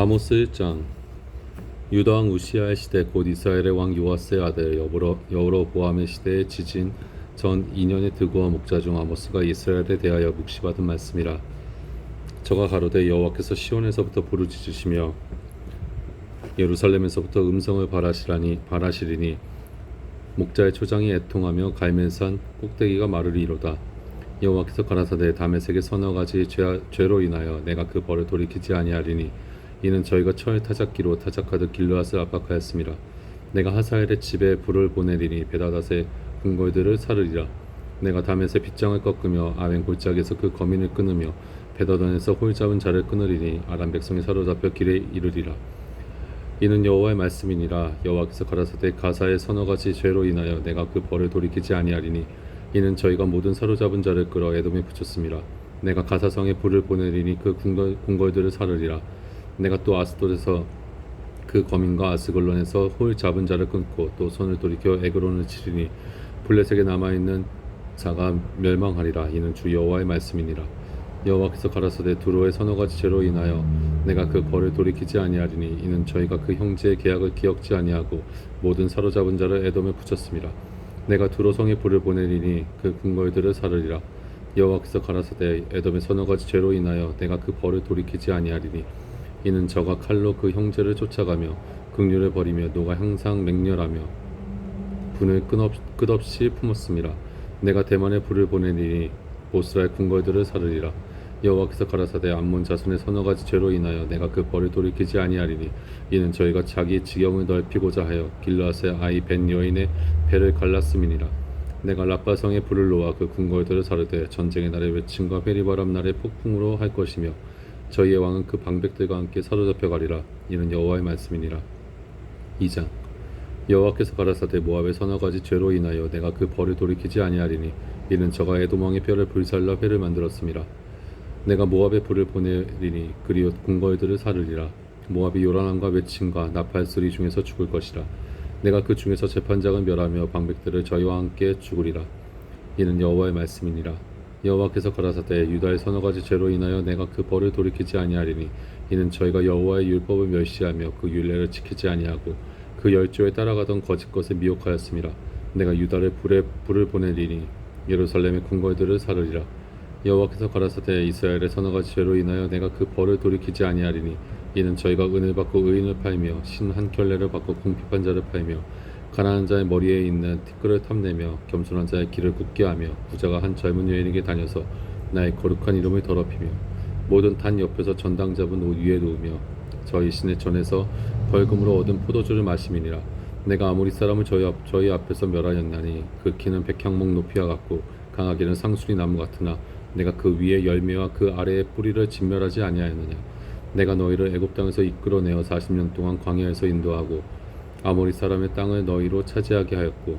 아모스 1장. 유다 왕 우시아의 시대 곧 이스라엘의 왕 요아스의 아들 여보로 여호로 보암의 시대에 지진 전 2년의 드고와 목자 중 아모스가 이스라엘에 대하여 묵시받은 말씀이라. 저가 가로되 여호와께서 시온에서부터 부르짖으시며 예루살렘에서부터 음성을 바라시라니 바라시리니 목자의 초장이 애통하며 갈멜산 꼭대기가 마르리로다. 여호와께서 가라사대 다메섹의 서너 가지 죄, 죄로 인하여 내가 그 벌을 돌이키지 아니하리니 이는 저희가 철 타작기로 타작하듯 길르앗을 압박하였습니다. 내가 하사엘의 집에 불을 보내리니 베다닷의 궁궐들을 사르리라. 내가 다메섹 빗장을 꺾으며 아멘 골짜기에서 그 거민을 끊으며 베다돈에서 홀 잡은 자를 끊으리니 아람 백성이 사로잡혀 길에 이르리라. 이는 여호와의 말씀이니라 여호와께서 가라사대 가사의 서너 가지 죄로 인하여 내가 그 벌을 돌이키지 아니하리니 이는 저희가 모든 사로잡은 자를 끌어 에돔에 붙였습니다. 내가 가사성에 불을 보내리니 그 궁궐, 궁궐들을 사르리라. 내가 또 아스돗에서 그 거민과 아스글론에서 홀 잡은 자를 끊고 또 손을 돌이켜 에그론을 치리니 블레색에 남아 있는 자가 멸망하리라. 이는 주 여호와의 말씀이니라. 여호와께서 가라사대 두로의 서너 가지 죄로 인하여 내가 그 벌을 돌이키지 아니하리니 이는 저희가 그 형제의 계약을 기억지 아니하고 모든 사로잡은 자를 에돔에 붙였습니다. 내가 두로 성에 불을 보내리니 그 궁궐들을 사르리라. 여호와께서 가라사대 에돔의 서너 가지 죄로 인하여 내가 그 벌을 돌이키지 아니하리니 이는 저가 칼로 그 형제를 쫓아가며 극류를 버리며 노가 항상 맹렬하며 분을 끝없, 끝없이 품었습니다. 내가 대만에 불을 보내리니 보스라의 궁궐들을 사르리라. 여호와께서 가라사대 암몬 자손의 서너 가지 죄로 인하여 내가 그 벌을 돌이키지 아니하리니 이는 저희가 자기 지경을 넓히고자 하여 길라스의 아이 벤 여인의 배를 갈랐음이니라. 내가 라빠성에 불을 놓아 그 궁궐들을 사르되 전쟁의 날에 외침과 베리바람 날에 폭풍으로 할 것이며 저희의 왕은 그 방백들과 함께 사로잡혀 가리라. 이는 여호와의 말씀이니라. 2장 여호와께서 가라사대 모압의 서너 가지 죄로 인하여 내가 그 벌을 돌이키지 아니하리니 이는 저가 에도망의 뼈를 불살라 회를 만들었습니다. 내가 모압에 불을 보내리니 그리고 궁궐들을 사르리라. 모압이 요란함과 외침과 나팔 소리 중에서 죽을 것이라. 내가 그 중에서 재판장을 멸하며 방백들을 저희와 함께 죽으리라. 이는 여호와의 말씀이니라. 여호와께서 가라사대 유다의 서너 가지 죄로 인하여 내가 그 벌을 돌이키지 아니하리니 이는 저희가 여호와의 율법을 멸시하며 그 율례를 지키지 아니하고 그 열조에 따라가던 거짓 것을 미혹하였습니다. 내가 유다를 불에 불을 보내리니 예루살렘의 궁궐들을 사르리라. 여호와께서 가라사대 이스라엘의 서너 가지 죄로 인하여 내가 그 벌을 돌이키지 아니하리니 이는 저희가 은을 받고 의인을 팔며 신 한 켤레를 받고 궁핍한 자를 팔며 가난한 자의 머리에 있는 티끌을 탐내며 겸손한 자의 길을 굳게 하며 부자가 한 젊은 여인에게 다녀서 나의 거룩한 이름을 더럽히며 모든 단 옆에서 전당 잡은 옷 위에 놓으며 저희 신의 전에서 벌금으로 얻은 포도주를 마심이니라. 내가 아모리 사람을 저희, 앞, 저희 앞에서 멸하였나니 그 키는 백향목 높이와 같고 강하기는 상수리 나무 같으나 내가 그 위에 열매와 그 아래의 뿌리를 진멸하지 아니하였느냐. 내가 너희를 애굽 땅에서 이끌어내어 40년 동안 광야에서 인도하고 아모리 사람의 땅을 너희로 차지하게 하였고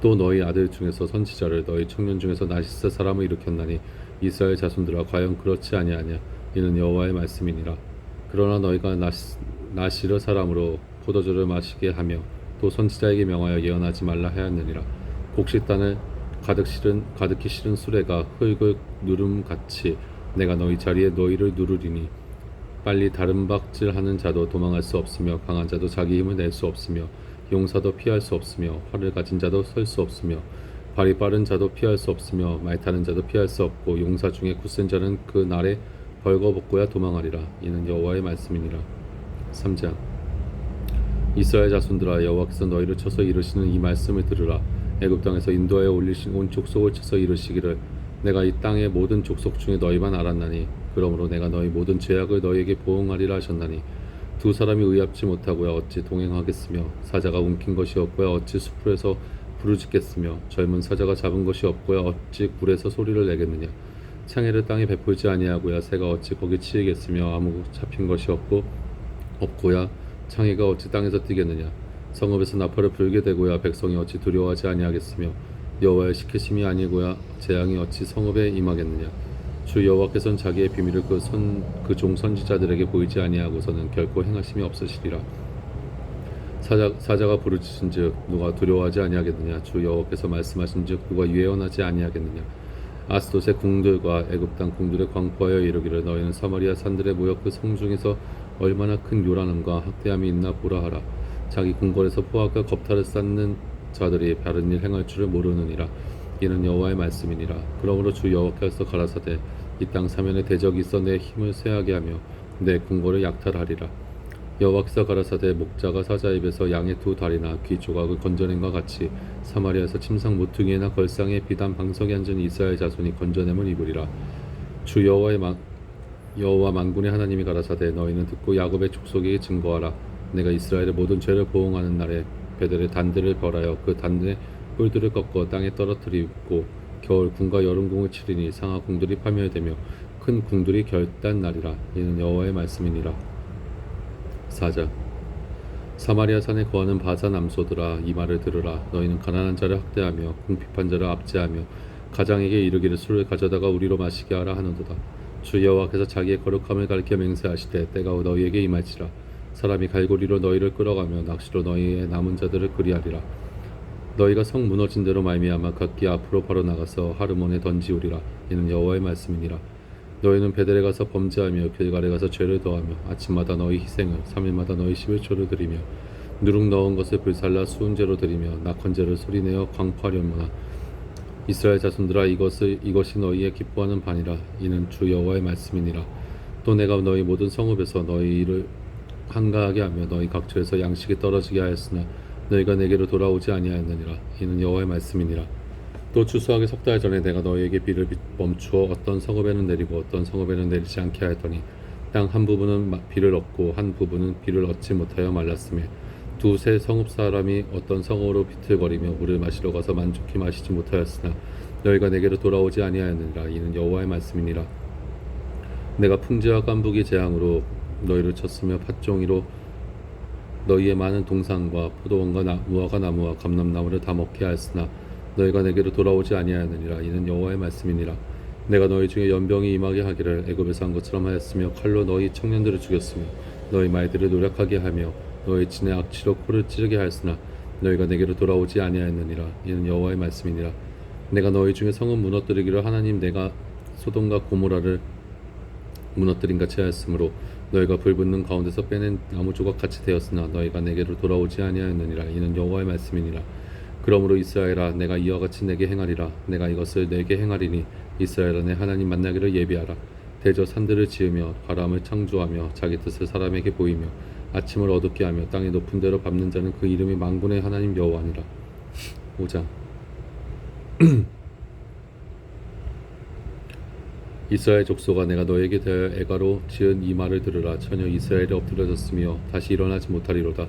또 너희 아들 중에서 선지자를 너희 청년 중에서 나시스 사람을 일으켰나니 이스라엘 자손들아 과연 그렇지 아니하냐? 이는 여호와의 말씀이니라. 그러나 너희가 나시, 나시르 사람으로 포도주를 마시게 하며 또 선지자에게 명하여 예언하지 말라 하였느니라. 곡식단을 가득 실은 가득히 실은 수레가 흙을 누름 같이 내가 너희 자리에 너희를 누르리니 빨리 다른 박질하는 자도 도망할 수 없으며 강한 자도 자기 힘을 낼 수 없으며 용사도 피할 수 없으며 활을 가진 자도 설 수 없으며 발이 빠른 자도 피할 수 없으며 말 타는 자도 피할 수 없고 용사 중에 굳센 자는 그 날에 벌거벗고야 도망하리라. 이는 여호와의 말씀이니라. 3장. 이스라엘 자손들아 여호와께서 너희를 쳐서 이르시는 이 말씀을 들으라. 애굽 땅에서 인도하여 올리신 온 족속을 쳐서 이르시기를 내가 이 땅의 모든 족속 중에 너희만 알았나니 그러므로 내가 너희 모든 죄악을 너희에게 보응하리라 하셨나니 두 사람이 의합지 못하고야 어찌 동행하겠으며 사자가 움킨 것이 없고야 어찌 수풀에서 부르짖겠으며 젊은 사자가 잡은 것이 없고야 어찌 굴에서 소리를 내겠느냐? 창해를 땅에 베풀지 아니하고야 새가 어찌 거기 치이겠으며 아무 잡힌 것이 없고 없고야 창해가 어찌 땅에서 뛰겠느냐? 성읍에서 나팔을 불게 되고야 백성이 어찌 두려워하지 아니하겠으며 여호와의 시키심이 아니고야 재앙이 어찌 성읍에 임하겠느냐 주 여호와께서는 자기의 비밀을 그 선 그 종 선지자들에게 보이지 아니하고서는 결코 행하심이 없으시리라. 사자, 사자가 부르짖은즉 누가 두려워하지 아니하겠느냐? 주 여호와께서 말씀하신즉 누가 예언하지 아니하겠느냐? 아스돗의 궁들과 애굽 땅 궁들에 광포하여 이르기를 너희는 사마리아 산들에 모여 그 성중에서 얼마나 큰 요란함과 학대함이 있나 보라 하라. 자기 궁궐에서 포악과 겁탈을 쌓는 자들이 바른 일 행할 줄을 모르느니라 이는 여호와의 말씀이니라. 그러므로 주 여호와께서 가라사대 이 땅 사면에 대적이 있어 내 힘을 쇠하게 하며 내 궁궐을 약탈하리라. 여호와께서 가라사대 목자가 사자 입에서 양의 두 다리나 귀 조각을 건져낸과 같이 사마리아에서 침상 모퉁이나 걸상에 비단 방석에 앉은 이스라엘 자손이 건져냄을 입으리라. 주 여호와의 마, 여호와 만군의 하나님이 가라사대 너희는 듣고 야곱의 족속에게 증거하라. 내가 이스라엘의 모든 죄를 보응하는 날에 배들의 단들을 벌하여 그 단의 뿔들을 꺾어 땅에 떨어뜨리고 겨울 궁과 여름 궁을 치리니 상하 궁들이 파멸되며 큰 궁들이 결단 날이라. 이는 여호와의 말씀이니라. 사자 사마리아 산에 거하는 바사 남소들아 이 말을 들으라. 너희는 가난한 자를 학대하며 궁핍한 자를 압제하며 가장에게 이르기를 술을 가져다가 우리로 마시게 하라 하는도다. 주 여호와께서 자기의 거룩함을 가리켜 맹세하시되 때가 너희에게 임할지라. 사람이 갈고리로 너희를 끌어가며 낚시로 너희의 남은 자들을 그리하리라 너희가 성 무너진 대로 말미암아 각기 앞으로 바로 나가서 하르몬에 던지우리라. 이는 여호와의 말씀이니라. 너희는 베델에 가서 범죄하며 길갈에 가서 죄를 더하며 아침마다 너희 희생을 삼일마다 너희 십일초를 드리며 누룩 넣은 것을 불살라 수은제로 드리며 낙헌제를 소리내어 광파려무나 이스라엘 자손들아 이것을 이것이 너희의 기뻐하는 반이라. 이는 주 여호와의 말씀이니라. 또 내가 너희 모든 성읍에서 너희를 한가하게 하며 너희 각처에서 양식이 떨어지게 하였으나 너희가 내게로 돌아오지 아니하였느니라. 이는 여호와의 말씀이니라. 또 추수하기 석 달 전에 내가 너희에게 비를 비- 멈추어 어떤 성읍에는 내리고 어떤 성읍에는 내리지 않게 하였더니 땅 한 부분은 마- 비를 얻고 한 부분은 비를 얻지 못하여 말랐으며 두세 성읍 사람이 어떤 성읍으로 비틀거리며 물을 마시러 가서 만족히 마시지 못하였으나 너희가 내게로 돌아오지 아니하였느니라. 이는 여호와의 말씀이니라. 내가 풍지와 깐부기 재앙으로 너희를 쳤으며 팥종이로 너희의 많은 동산과 포도원과 나, 무화과 나무와 감람나무를 다 먹게 하였으나 너희가 내게로 돌아오지 아니하였느니라. 이는 여호와의 말씀이니라. 내가 너희 중에 연병이 임하게 하기를 애굽에서 한 것처럼 하였으며 칼로 너희 청년들을 죽였으며 너희 말들을 노력하게 하며 너희 진의 악취로 코를 찌르게 하였으나 너희가 내게로 돌아오지 아니하였느니라. 이는 여호와의 말씀이니라. 내가 너희 중에 성은 무너뜨리기로 하나님 내가 소돔과 고모라를 무너뜨린 같이 하였으므로 너희가 불붙는 가운데서 빼낸 나무 조각 같이 되었으나 너희가 내게로 돌아오지 아니하였느니라. 이는 여호와의 말씀이니라. 그러므로 이스라엘아 내가 이와 같이 내게 행하리라. 내가 이것을 내게 행하리니 이스라엘아 내 하나님 만나기를 예비하라. 대저 산들을 지으며 바람을 창조하며 자기 뜻을 사람에게 보이며 아침을 어둡게 하며 땅의 높은 데로 밟는 자는 그 이름이 만군의 하나님 여호와니라. 5장 이스라엘 족속아 내가 너에게 대하여 애가로 지은 이 말을 들으라. 처녀 이스라엘이 엎드려졌으며 다시 일어나지 못하리로다.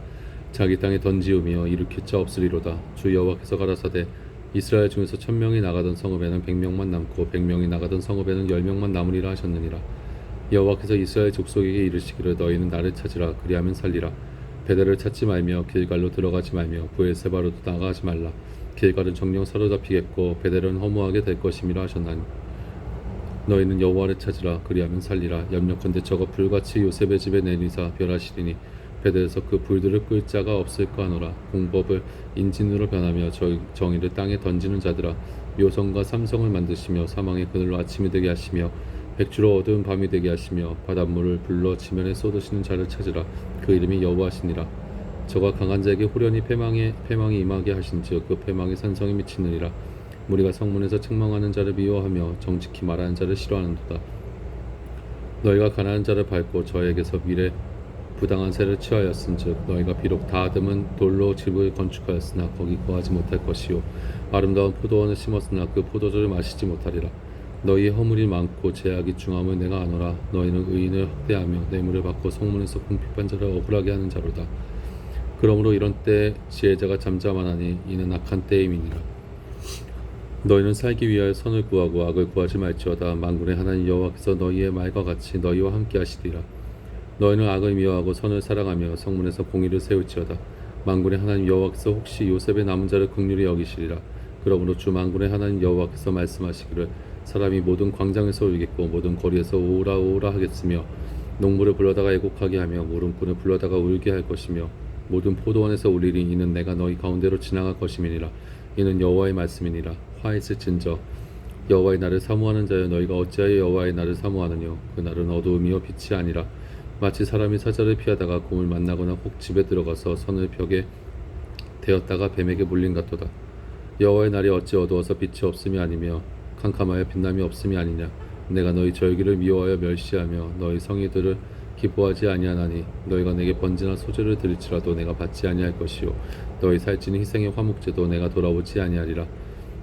자기 땅에 던지우며 일으킬 자 없으리로다. 주 여호와께서 가라사대 이스라엘 중에서 천명이 나가던 성읍에는 백명만 남고 백명이 나가던 성읍에는 열명만 남으리라 하셨느니라. 여호와께서 이스라엘 족속에게 이르시기를 너희는 나를 찾으라. 그리하면 살리라. 베델을 찾지 말며 길갈로 들어가지 말며 부엘세바로도 나가지 말라. 길갈은 정령 사로잡히겠고 베델은 허무하게 될 것임이라 하셨나니 너희는 여호와를 찾으라 그리하면 살리라. 염려컨대 저가 불같이 요셉의 집에 내리사 멸하시리니 베델에서 그 불들을 끌 자가 없을까 하노라. 공법을 인진으로 변하며 저- 정의를 땅에 던지는 자들아 묘성과 삼성을 만드시며 사망의 그늘로 아침이 되게 하시며 백주로 어두운 밤이 되게 하시며 바닷물을 불러 지면에 쏟으시는 자를 찾으라. 그 이름이 여호와시니라. 저가 강한 자에게 호련히 패망에 패망이 임하게 하신즉 그 패망이 산성에 미치느니라 무리가 성문에서 책망하는 자를 미워하며 정직히 말하는 자를 싫어하는도다. 너희가 가난한 자를 밟고 저에게서 미래 부당한 세를 취하였은즉 너희가 비록 다듬은 돌로 집을 건축하였으나 거기 거하지 못할 것이요 아름다운 포도원을 심었으나 그 포도주를 마시지 못하리라. 너희의 허물이 많고 죄악이 중함을 내가 아노라. 너희는 의인을 학대하며 뇌물을 받고 성문에서 궁핍한 자를 억울하게 하는 자로다. 그러므로 이런 때 지혜자가 잠잠하나니 이는 악한 때임이니라. 너희는 살기 위하여 선을 구하고 악을 구하지 말지어다. 만군의 하나님 여호와께서 너희의 말과 같이 너희와 함께 하시리라. 너희는 악을 미워하고 선을 사랑하며 성문에서 공의를 세울지어다. 만군의 하나님 여호와께서 혹시 요셉의 남은 자를 극률히 여기시리라. 그러므로 주 만군의 하나님 여호와께서 말씀하시기를 사람이 모든 광장에서 울겠고 모든 거리에서 오라 오라 하겠으며 농부를 불러다가 애곡하게 하며 물음꾼을 불러다가 울게 할 것이며 모든 포도원에서 울리리 이는 내가 너희 가운데로 지나갈 것임이니라. 이는 여호와의 말씀이니라 화있을진저 여호와의 날을 사모하는 자여 너희가 어찌하여 여호와의 날을 사모하느뇨 그 날은 어두움이요 빛이 아니라 마치 사람이 사자를 피하다가 곰을 만나거나 혹 집에 들어가서 선을 벽에 대었다가 뱀에게 물린 같도다. 여호와의 날이 어찌 어두워서 빛이 없음이 아니며 캄캄하여 빛남이 없음이 아니냐. 내가 너희 절기를 미워하여 멸시하며 너희 성의들을 기뻐하지 아니하나니 너희가 내게 번제나 소제를 드릴지라도 내가 받지 아니할 것이요 너희 살찌는 희생의 화목제도 내가 돌아오지 아니하리라.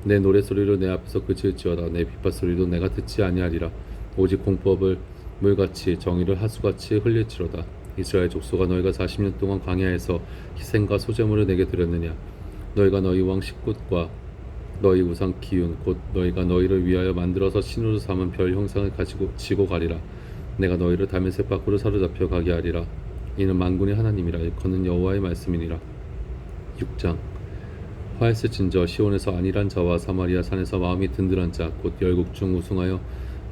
내 노래 소리를 내 앞에서 그칠지어다. 내 빗발 소리도 내가 듣지 아니하리라. 오직 공법을 물같이 정의를 하수같이 흘릴지로다. 이스라엘 족속아 너희가 40년 동안 광야에서 희생과 소제물을 내게 드렸느냐? 너희가 너희 왕 식굿과 너희 우상 기운 곧 너희가 너희를 위하여 만들어서 신으로 삼은 별 형상을 가지고 지고 가리라. 내가 너희를 다메섹 밖으로 사로잡혀 가게 하리라. 이는 만군의 하나님이라. 일컫는 여호와의 말씀이니라. 6장 화에스 진저 시온에서 안일한 자와 사마리아 산에서 마음이 든든한 자 곧 열국 중 우승하여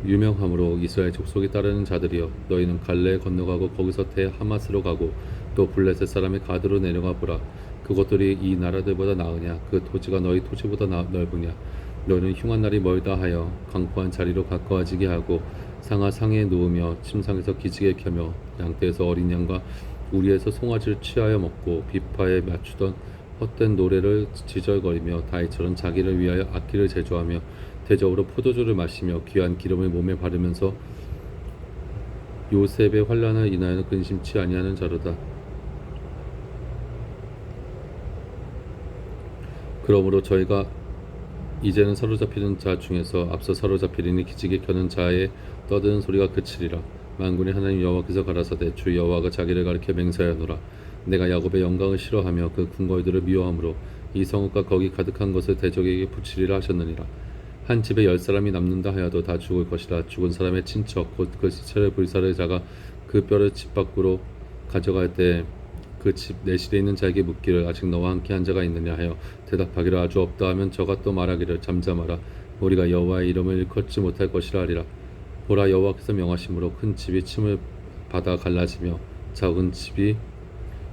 유명함으로 이스라엘 족속이 따르는 자들이여 너희는 갈레에 건너가고 거기서 대 하마스로 가고 또 블레셋 사람의 가드로 내려가 보라. 그것들이 이 나라들보다 나으냐? 그 토지가 너희 토지보다 나- 넓으냐? 너희는 흉한 날이 멀다 하여 강포한 자리로 가까워지게 하고 상하 상에 누우며 침상에서 기지개 켜며 양떼에서 어린 양과 우리에서 송아지를 취하여 먹고 비파에 맞추던 헛된 노래를 지절거리며 다이처럼 자기를 위하여 악기를 제조하며 대적으로 포도주를 마시며 귀한 기름을 몸에 바르면서 요셉의 환란을 인하여 근심치 아니하는 자로다. 그러므로 저희가 이제는 사로잡히는 자 중에서 앞서 사로잡히리니 기지개 켜는 자의 떠드는 소리가 그치리라. 만군의 하나님 여호와께서 가라사대 주 여호와가 자기를 가리켜 맹세하노라. 내가 야곱의 영광을 싫어하며 그 궁궐들을 미워하므로 이 성읍과 거기 가득한 것을 대적에게 붙이리라 하셨느니라. 한 집에 열 사람이 남는다 하여도 다 죽을 것이라. 죽은 사람의 친척 곧 그 시체를 불사를 자가 그 뼈를 집 밖으로 가져갈 때 그 집 내실에 있는 자에게 묻기를 아직 너와 함께 한 자가 있느냐 하여 대답하기를 아주 없다 하면 저가 또 말하기를 잠잠하라. 우리가 여호와의 이름을 일컫지 못할 것이라 하리라. 보라 여호와께서 명하심으로 큰 집이 침을 받아 갈라지며 작은 집이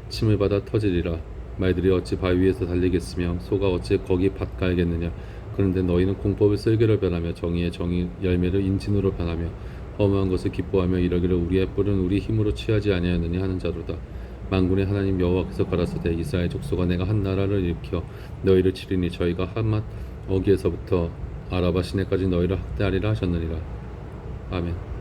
침을 받아 터지리라. 말들이 어찌 바위 위에서 달리겠으며 소가 어찌 거기 밭 갈겠느냐? 그런데 너희는 공법을 쓸개로 변하며 정의의 정의 열매를 인진으로 변하며 허무한 것을 기뻐하며 이러기를 우리의 뿔은 우리 힘으로 취하지 아니하느냐 하는 자로다. 만군의 하나님 여호와께서 가라사대 이스라엘 족속아 내가 한 나라를 일으켜 너희를 치리니 저희가 한맛 어기에서부터 아라바 시내까지 너희를 학대하리라 하셨느니라. 아멘